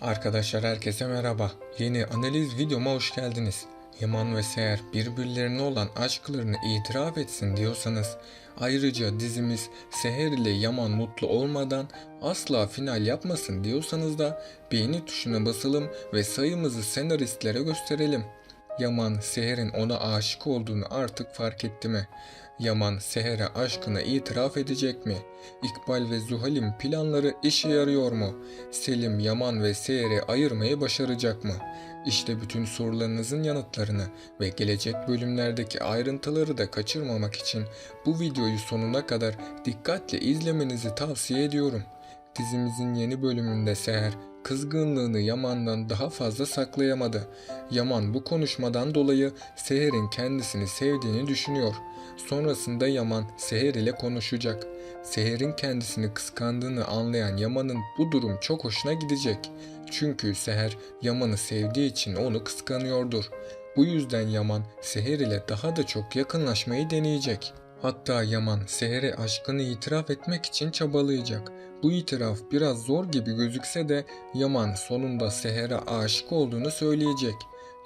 Arkadaşlar herkese merhaba. Yeni analiz videoma hoş geldiniz. Yaman ve Seher birbirlerine olan aşklarını itiraf etsin diyorsanız ayrıca dizimiz Seher ile Yaman mutlu olmadan asla final yapmasın diyorsanız da beğeni tuşuna basalım ve sayımızı senaristlere gösterelim. Yaman Seher'in ona aşık olduğunu artık fark etti mi? Yaman Seher'e aşkını itiraf edecek mi? İkbal ve Zuhal'in planları işe yarıyor mu? Selim Yaman ve Seher'i ayırmayı başaracak mı? İşte bütün sorularınızın yanıtlarını ve gelecek bölümlerdeki ayrıntıları da kaçırmamak için bu videoyu sonuna kadar dikkatle izlemenizi tavsiye ediyorum. Dizimizin yeni bölümünde Seher kızgınlığını Yaman'dan daha fazla saklayamadı. Yaman bu konuşmadan dolayı Seher'in kendisini sevdiğini düşünüyor. Sonrasında Yaman Seher ile konuşacak. Seher'in kendisini kıskandığını anlayan Yaman'ın bu durum çok hoşuna gidecek. Çünkü Seher Yaman'ı sevdiği için onu kıskanıyordur. Bu yüzden Yaman Seher ile daha da çok yakınlaşmayı deneyecek. Hatta Yaman Seher'e aşkını itiraf etmek için çabalayacak. Bu itiraf biraz zor gibi gözükse de Yaman sonunda Seher'e aşık olduğunu söyleyecek.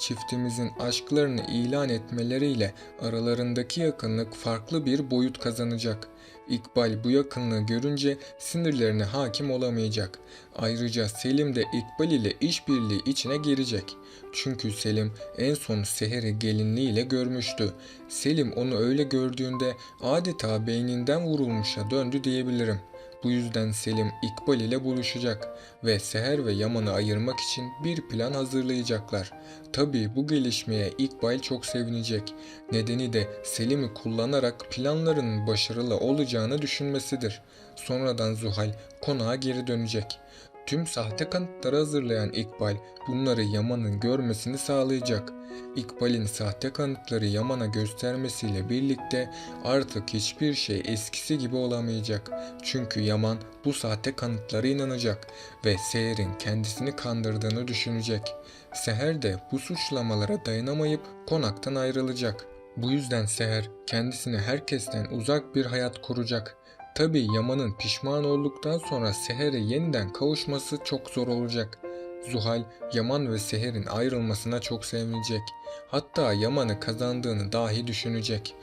Çiftimizin aşklarını ilan etmeleriyle aralarındaki yakınlık farklı bir boyut kazanacak. İkbal bu yakınlığı görünce sinirlerine hakim olamayacak. Ayrıca Selim de İkbal ile işbirliği içine girecek. Çünkü Selim en son Seher'i gelinliğiyle görmüştü. Selim onu öyle gördüğünde adeta beyninden vurulmuşa döndü diyebilirim. Bu yüzden Selim İkbal ile buluşacak ve Seher ve Yaman'ı ayırmak için bir plan hazırlayacaklar. Tabii bu gelişmeye İkbal çok sevinecek. Nedeni de Selim'i kullanarak planlarının başarılı olacağını düşünmesidir. Sonradan Zuhal konağa geri dönecek. Tüm sahte kanıtları hazırlayan İkbal bunları Yaman'ın görmesini sağlayacak. İkbal'in sahte kanıtları Yaman'a göstermesiyle birlikte artık hiçbir şey eskisi gibi olamayacak. Çünkü Yaman bu sahte kanıtlara inanacak ve Seher'in kendisini kandırdığını düşünecek. Seher de bu suçlamalara dayanamayıp konaktan ayrılacak. Bu yüzden Seher kendisine herkesten uzak bir hayat kuracak. Tabii Yaman'ın pişman olduktan sonra Seher'e yeniden kavuşması çok zor olacak. Zuhal, Yaman ve Seher'in ayrılmasına çok sevinecek. Hatta Yaman'ı kazandığını dahi düşünecek.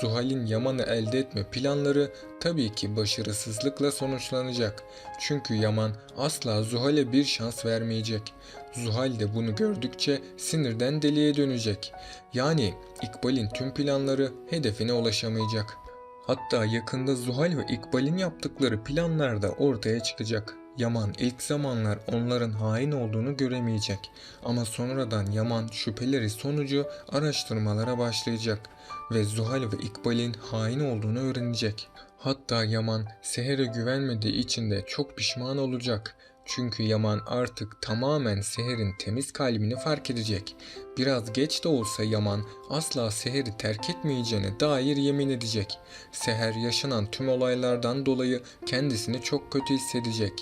Zuhal'in Yaman'ı elde etme planları tabii ki başarısızlıkla sonuçlanacak. Çünkü Yaman asla Zuhal'e bir şans vermeyecek. Zuhal de bunu gördükçe sinirden deliye dönecek. Yani İkbal'in tüm planları hedefine ulaşamayacak. Hatta yakında Zuhal ve İkbal'in yaptıkları planlar da ortaya çıkacak. Yaman ilk zamanlar onların hain olduğunu göremeyecek ama sonradan Yaman şüpheleri sonucu araştırmalara başlayacak ve Zuhal ve İkbal'in hain olduğunu öğrenecek. Hatta Yaman Seher'e güvenmediği için de çok pişman olacak. Çünkü Yaman artık tamamen Seher'in temiz kalbini fark edecek. Biraz geç de olsa Yaman asla Seher'i terk etmeyeceğine dair yemin edecek. Seher yaşanan tüm olaylardan dolayı kendisini çok kötü hissedecek.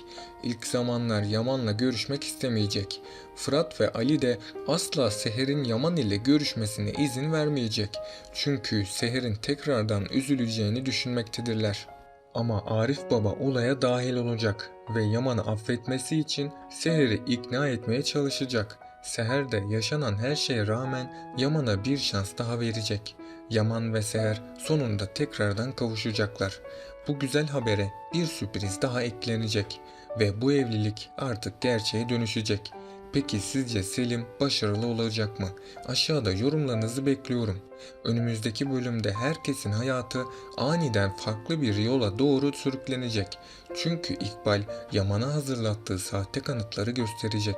İlk zamanlar Yaman'la görüşmek istemeyecek. Fırat ve Ali de asla Seher'in Yaman ile görüşmesine izin vermeyecek. Çünkü Seher'in tekrardan üzüleceğini düşünmektedirler. Ama Arif Baba olaya dahil olacak ve Yaman'ı affetmesi için Seher'i ikna etmeye çalışacak. Seher de yaşanan her şeye rağmen Yaman'a bir şans daha verecek. Yaman ve Seher sonunda tekrardan kavuşacaklar. Bu güzel habere bir sürpriz daha eklenecek ve bu evlilik artık gerçeğe dönüşecek. Peki sizce Selim başarılı olacak mı? Aşağıda yorumlarınızı bekliyorum. Önümüzdeki bölümde herkesin hayatı aniden farklı bir yola doğru sürüklenecek. Çünkü İkbal Yaman'a hazırlattığı sahte kanıtları gösterecek.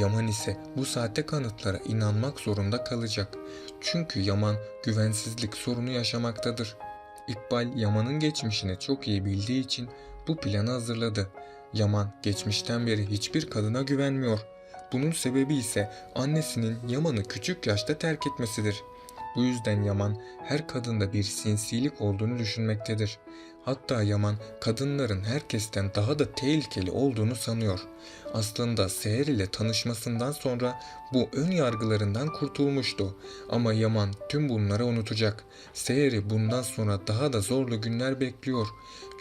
Yaman ise bu sahte kanıtlara inanmak zorunda kalacak. Çünkü Yaman güvensizlik sorunu yaşamaktadır. İkbal Yaman'ın geçmişini çok iyi bildiği için bu planı hazırladı. Yaman geçmişten beri hiçbir kadına güvenmiyor. Bunun sebebi ise annesinin Yaman'ı küçük yaşta terk etmesidir. Bu yüzden Yaman her kadında bir sinsilik olduğunu düşünmektedir. Hatta Yaman kadınların herkesten daha da tehlikeli olduğunu sanıyor. Aslında Seher ile tanışmasından sonra bu ön yargılarından kurtulmuştu. Ama Yaman tüm bunları unutacak. Seher'i bundan sonra daha da zorlu günler bekliyor.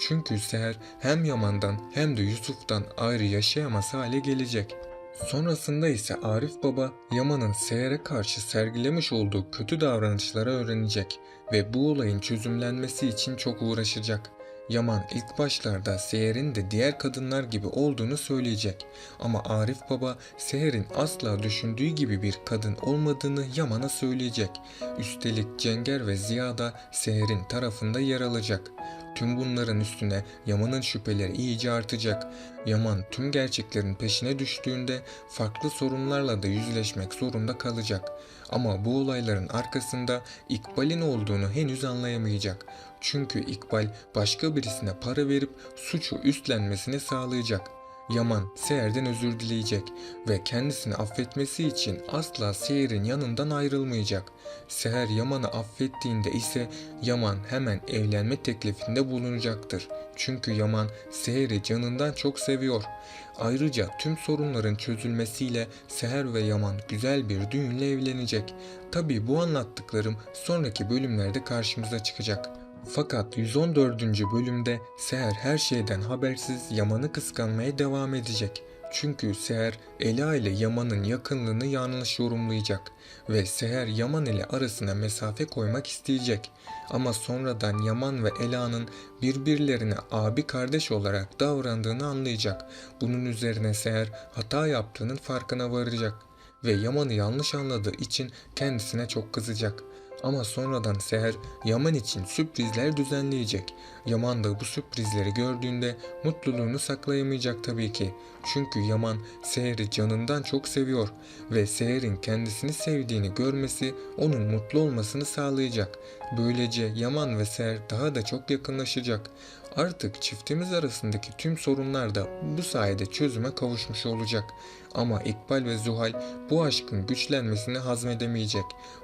Çünkü Seher hem Yaman'dan hem de Yusuf'tan ayrı yaşayamaz hale gelecek. Sonrasında ise Arif Baba Yaman'ın Seher'e karşı sergilemiş olduğu kötü davranışları öğrenecek ve bu olayın çözümlenmesi için çok uğraşacak. Yaman ilk başlarda Seher'in de diğer kadınlar gibi olduğunu söyleyecek ama Arif Baba Seher'in asla düşündüğü gibi bir kadın olmadığını Yaman'a söyleyecek. Üstelik Cenger ve Ziya da Seher'in tarafında yer alacak. Tüm bunların üstüne Yaman'ın şüpheleri iyice artacak. Yaman tüm gerçeklerin peşine düştüğünde farklı sorunlarla da yüzleşmek zorunda kalacak. Ama bu olayların arkasında İkbal'in olduğunu henüz anlayamayacak. Çünkü İkbal başka birisine para verip suçu üstlenmesini sağlayacak. Yaman Seher'den özür dileyecek ve kendisini affetmesi için asla Seher'in yanından ayrılmayacak. Seher Yaman'ı affettiğinde ise Yaman hemen evlenme teklifinde bulunacaktır. Çünkü Yaman Seher'i canından çok seviyor. Ayrıca tüm sorunların çözülmesiyle Seher ve Yaman güzel bir düğünle evlenecek. Tabi bu anlattıklarım sonraki bölümlerde karşımıza çıkacak. Fakat 114. bölümde Seher her şeyden habersiz Yaman'ı kıskanmaya devam edecek. Çünkü Seher Ela ile Yaman'ın yakınlığını yanlış yorumlayacak ve Seher Yaman ile arasına mesafe koymak isteyecek. Ama sonradan Yaman ve Ela'nın birbirlerine abi kardeş olarak davrandığını anlayacak. Bunun üzerine Seher hata yaptığının farkına varacak ve Yaman'ı yanlış anladığı için kendisine çok kızacak. Ama sonradan Seher Yaman için sürprizler düzenleyecek. Yaman da bu sürprizleri gördüğünde mutluluğunu saklayamayacak tabii ki. Çünkü Yaman Seher'i canından çok seviyor ve Seher'in kendisini sevdiğini görmesi onun mutlu olmasını sağlayacak. Böylece Yaman ve Seher daha da çok yakınlaşacak. Artık çiftimiz arasındaki tüm sorunlar da bu sayede çözüme kavuşmuş olacak. Ama İkbal ve Zuhal bu aşkın güçlenmesini hazmedemeyecek.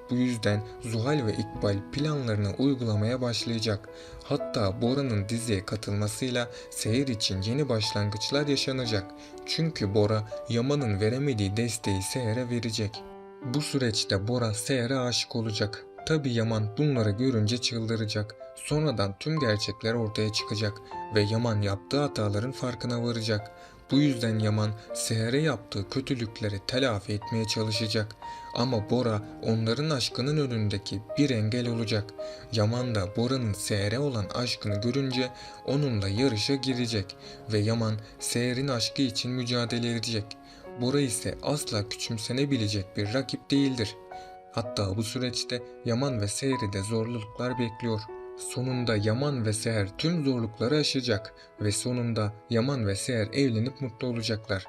Bu yüzden Zuhal ve İkbal planlarını uygulamaya başlayacak. Hatta Bora'nın diziye katılmasıyla seyir için yeni başlangıçlar yaşanacak. Çünkü Bora Yaman'ın veremediği desteği Seher'e verecek. Bu süreçte Bora Seher'e aşık olacak. Tabi Yaman bunları görünce çıldıracak. Sonradan tüm gerçekler ortaya çıkacak ve Yaman yaptığı hataların farkına varacak. Bu yüzden Yaman Seher'e yaptığı kötülükleri telafi etmeye çalışacak. Ama Bora onların aşkının önündeki bir engel olacak. Yaman da Bora'nın Seher'e olan aşkını görünce onunla yarışa girecek ve Yaman Seher'in aşkı için mücadele edecek. Bora ise asla küçümsenebilecek bir rakip değildir. Hatta bu süreçte Yaman ve Seher'i de zorluklar bekliyor. Sonunda Yaman ve Seher tüm zorlukları aşacak ve sonunda Yaman ve Seher evlenip mutlu olacaklar.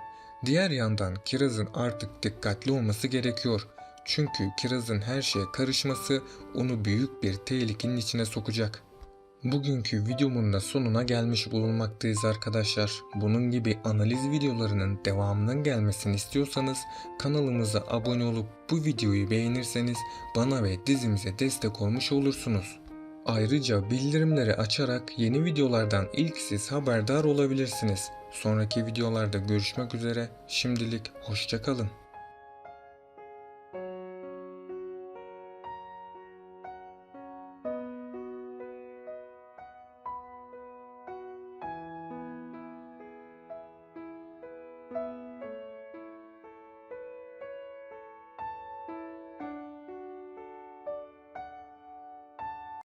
Diğer yandan Kiraz'ın artık dikkatli olması gerekiyor. Çünkü Kiraz'ın her şeye karışması onu büyük bir tehlikenin içine sokacak. Bugünkü videomun da sonuna gelmiş bulunmaktayız arkadaşlar. Bunun gibi analiz videolarının devamının gelmesini istiyorsanız kanalımıza abone olup bu videoyu beğenirseniz bana ve dizimize destek olmuş olursunuz. Ayrıca bildirimleri açarak yeni videolardan ilk siz haberdar olabilirsiniz. Sonraki videolarda görüşmek üzere. Şimdilik hoşçakalın.